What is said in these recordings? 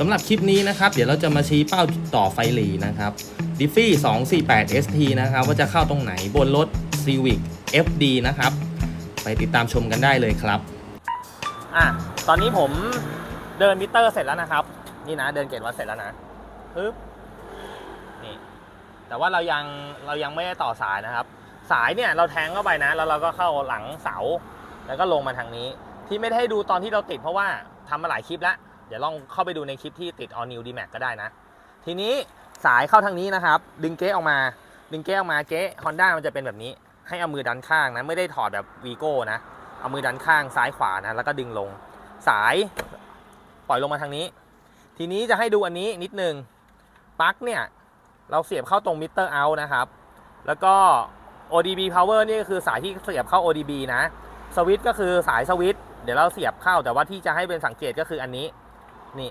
สำหรับคลิปนี้นะครับ เดี๋ยวเราจะมาชี้เป้าต่อไฟหลีนะครับดิฟฟี่248 ST นะครับ ว่าจะเข้าตรงไหนบนรถ Civic FD นะครับ ไปติดตามชมกันได้เลยครับ อะ ตอนนี้ผมเดินมิเตอร์เสร็จแล้วนะครับ นี่นะเดินเกตวัดเสร็จแล้วนะปึ๊บนี่ แต่ว่าเรายังเรายังไม่ได้ต่อสายนะครับ สายเนี่ยเราแทงเข้าไปนะ แล้วเราก็เข้าหลังเสา แล้วก็ลงมาทางนี้ ที่ไม่ได้ให้ดูตอนที่เราติดเพราะว่าทำมาหลายคลิปแล้ว เดี๋ยวลองเข้าไปดูในคลิปที่ติด All New D Max ก็ได้นะ ทีนี้สายเข้าทางนี้นะครับ ดึงเก๊ออกมา ดึงเก๊ออกมาเก๊ะ Honda มันจะเป็นแบบนี้ ให้เอามือดันข้างนะ ไม่ได้ถอดแบบวีโก้นะ เอามือดันข้างซ้ายขวานะ แล้วก็ดึงลง สายปล่อยลงมาทางนี้ ทีนี้จะให้ดูอันนี้นิดนึง ปลั๊กเนี่ย เราเสียบเข้าตรงมิเตอร์เอานะครับ แล้วก็ ODB power นี่ก็คือสายที่เสียบเข้า ODB นะ สวิตช์ก็คือสายสวิตช์เดี๋ยวเราเสียบเข้า แต่ว่าที่จะให้เป็นสังเกตก็คืออันนี้ นี่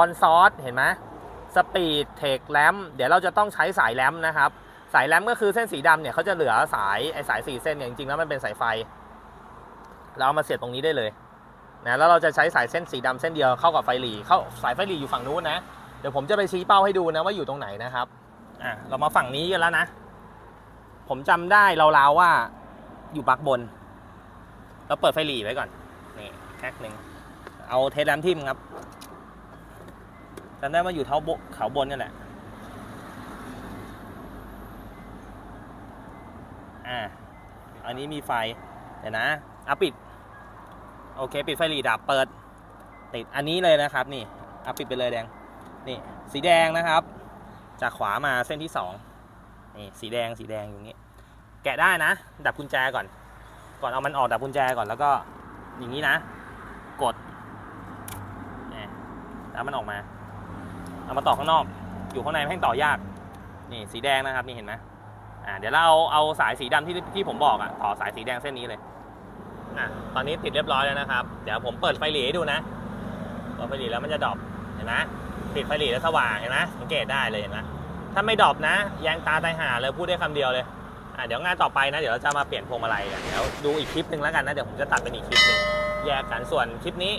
on source เห็นไหมสปีดเทคแลมเดี๋ยวเราจะต้องใช้สายแลมนะครับ สายแลมก็คือเส้นสีดำเนี่ยเขาจะเหลือสายไอสายสี่เส้นเนี่ยจริงๆแล้วมันเป็นสายไฟ เราเอามาเสียบตรงนี้ได้เลยนะแล้วเราจะใช้สายเส้นสีดำเส้นเดียวเข้ากับไฟหลีเข้าสายไฟหลีอยู่ฝั่งนู้นนะเดี๋ยวผมจะไปชี้เป้าให้ดูนะว่าอยู่ตรงไหนนะครับอะเรามาฝั่งนี้กันแล้วนะ ผมจำได้ราวๆว่าอยู่ปลักบน เราเปิดไฟหลีไว้ก่อนนี่แค่หนึ่ง เอาเทสแลมทิมครับจำได้ว่าอยู่เท้าบเขาบนนี่แหละ อ่า อันนี้มีไฟ เดี๋ยวนะอาปิด โอเค ปิดไฟหลีดับเปิด ติดอันนี้เลยนะครับ นี่อาปิดไปเลยแดง นี่ สีแดงนะครับ จากขวามาเส้นที่สองนี่สีแดงสีแดงอย่างนี้ แกะได้นะ ดับกุญแจก่อน ก่อนเอามันออกดับกุญแจก่อนแล้วก็อย่างนี้นะ กดเนี่ย แล้วมันออกมา เอามาต่อข้างนอก อยู่ข้างในแม่งต่อยาก นี่สีแดงนะครับนี่เห็นไหมอ่าเดี๋ยวเราเอาเอาสายสีดำที่ที่ผมบอกอะต่อสายสีแดงเส้นนี้เลยอะตอนนี้ติดเรียบร้อยแล้วนะครับ เดี๋ยวผมเปิดไฟหลีให้ดูนะเปิดไฟหลีแล้วมันจะดรอปเห็นไหมปิดไฟหลีแล้วสว่างเห็นไหมสังเกตได้เลยเห็นไหมถ้าไม่ดรอปนะแยงตาตายหาเลยพูดได้คำเดียวเลยอะเดี๋ยวงานต่อไปนะเดี๋ยวเราจะมาเปลี่ยนพวงมาลัยกันเดี๋ยวดูอีกคลิปหนึ่งแล้วกันนะเดี๋ยวผมจะตัดเป็นอีกคลิปหนึ่งแยกกันส่วนคลิปนี้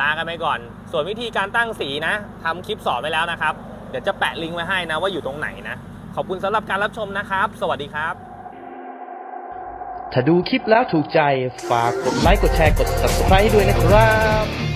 ลากันไปก่อน ส่วนวิธีการตั้งสีนะทำคลิปสอนไว้แล้วนะครับ เดี๋ยวจะแปะลิงก์ไว้ให้นะว่าอยู่ตรงไหนนะ ขอบคุณสำหรับการรับชมนะครับ สวัสดีครับ ถ้าดูคลิปแล้วถูกใจฝากกดไลค์กดแชร์กด subscribe ด้วยนะครับ